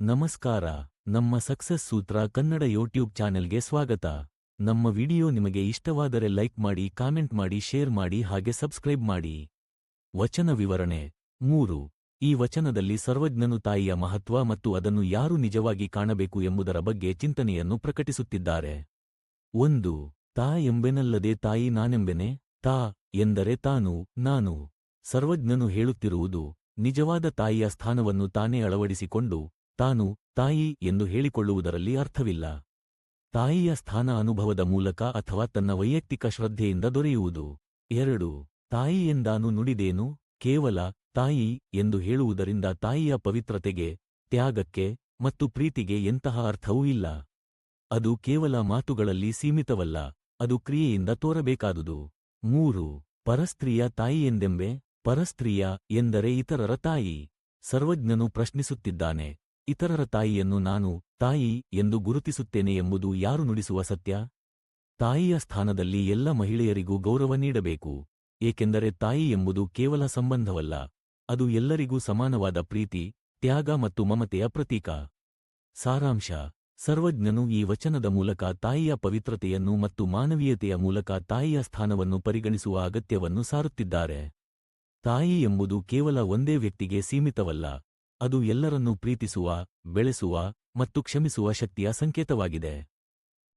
ನಮಸ್ಕಾರ, ನಮ್ಮ ಸಕ್ಸಸ್ ಸೂತ್ರ ಕನ್ನಡ ಯೂಟ್ಯೂಬ್ ಚಾನೆಲ್ಗೆ ಸ್ವಾಗತ. ನಮ್ಮ ವಿಡಿಯೋ ನಿಮಗೆ ಇಷ್ಟವಾದರೆ ಲೈಕ್ ಮಾಡಿ, ಕಾಮೆಂಟ್ ಮಾಡಿ, ಶೇರ್ ಮಾಡಿ ಹಾಗೆ ಸಬ್ಸ್ಕ್ರೈಬ್ ಮಾಡಿ. ವಚನ ವಿವರಣೆ ಮೂರು. ಈ ವಚನದಲ್ಲಿ ಸರ್ವಜ್ಞನು ತಾಯಿಯ ಮಹತ್ವ ಮತ್ತು ಅದನ್ನು ಯಾರು ನಿಜವಾಗಿ ಕಾಣಬೇಕು ಎಂಬುದರ ಬಗ್ಗೆ ಚಿಂತನೆಯನ್ನು ಪ್ರಕಟಿಸುತ್ತಿದ್ದಾರೆ. ಒಂದು. ತಾ ಎಂಬೆನಲ್ಲದೆ ತಾಯಿ ನಾನೆಂಬೆನೆ? ತಾ ಎಂದರೆ ತಾನು, ನಾನು. ಸರ್ವಜ್ಞನು ಹೇಳುತ್ತಿರುವುದು, ನಿಜವಾದ ತಾಯಿಯ ಸ್ಥಾನವನ್ನು ತಾನೇ ಅಳವಡಿಸಿಕೊಂಡು ತಾನು ತಾಯಿ ಎಂದು ಹೇಳಿಕೊಳ್ಳುವುದರಲ್ಲಿ ಅರ್ಥವಿಲ್ಲ. ತಾಯಿಯ ಸ್ಥಾನ ಅನುಭವದ ಮೂಲಕ ಅಥವಾ ತನ್ನ ವೈಯಕ್ತಿಕ ಶ್ರದ್ಧೆಯಿಂದ ದೊರೆಯುವುದು. ಎರಡು ತಾಯಿಯೆಂದಾನು ನುಡಿದೇನು, ಕೇವಲ ತಾಯಿ ಎಂದು ಹೇಳುವುದರಿಂದ ತಾಯಿಯ ಪವಿತ್ರತೆಗೆ, ತ್ಯಾಗಕ್ಕೆ ಮತ್ತು ಪ್ರೀತಿಗೆ ಎಂತಹ ಅರ್ಥವೂ ಇಲ್ಲ. ಅದು ಕೇವಲ ಮಾತುಗಳಲ್ಲಿ ಸೀಮಿತವಲ್ಲ, ಅದು ಕ್ರಿಯೆಯಿಂದ ತೋರಬೇಕಾದುದು. ಮೂರು, ಪರಸ್ತ್ರೀಯ ತಾಯಿಯೆಂದೆಂಬೆ ಪರಸ್ತ್ರೀಯ ಎಂದರೆ ಇತರರ ತಾಯಿ. ಸರ್ವಜ್ಞನು ಪ್ರಶ್ನಿಸುತ್ತಿದ್ದಾನೆ ಇತರರ ತಾಯಿಯನ್ನು ನಾನು ತಾಯಿ ಎಂದು ಗುರುತಿಸುತ್ತೇನೆ ಎಂಬುದು ಯಾರು ನುಡಿಸುವ ಸತ್ಯ? ತಾಯಿಯ ಸ್ಥಾನದಲ್ಲಿ ಎಲ್ಲ ಮಹಿಳೆಯರಿಗೂ ಗೌರವ ನೀಡಬೇಕು, ಏಕೆಂದರೆ ತಾಯಿ ಎಂಬುದು ಕೇವಲ ಸಂಬಂಧವಲ್ಲ, ಅದು ಎಲ್ಲರಿಗೂ ಸಮಾನವಾದ ಪ್ರೀತಿ, ತ್ಯಾಗ ಮತ್ತು ಮಮತೆಯ ಪ್ರತೀಕ. ಸಾರಾಂಶ. ಸರ್ವಜ್ಞನು ಈ ವಚನದ ಮೂಲಕ ತಾಯಿಯ ಪವಿತ್ರತೆಯನ್ನು ಮತ್ತು ಮಾನವೀಯತೆಯ ಮೂಲಕ ತಾಯಿಯ ಸ್ಥಾನವನ್ನು ಪರಿಗಣಿಸುವ ಅಗತ್ಯವನ್ನು ಸಾರುತ್ತಿದ್ದಾರೆ. ತಾಯಿ ಎಂಬುದು ಕೇವಲ ಒಂದೇ ವ್ಯಕ್ತಿಗೆ ಸೀಮಿತವಲ್ಲ ಅದು ಎಲ್ಲರನ್ನೂ ಪ್ರೀತಿಸುವ ಬೆಳೆಸುವ ಮತ್ತು ಕ್ಷಮಿಸುವ ಶಕ್ತಿಯ ಸಂಕೇತವಾಗಿದೆ.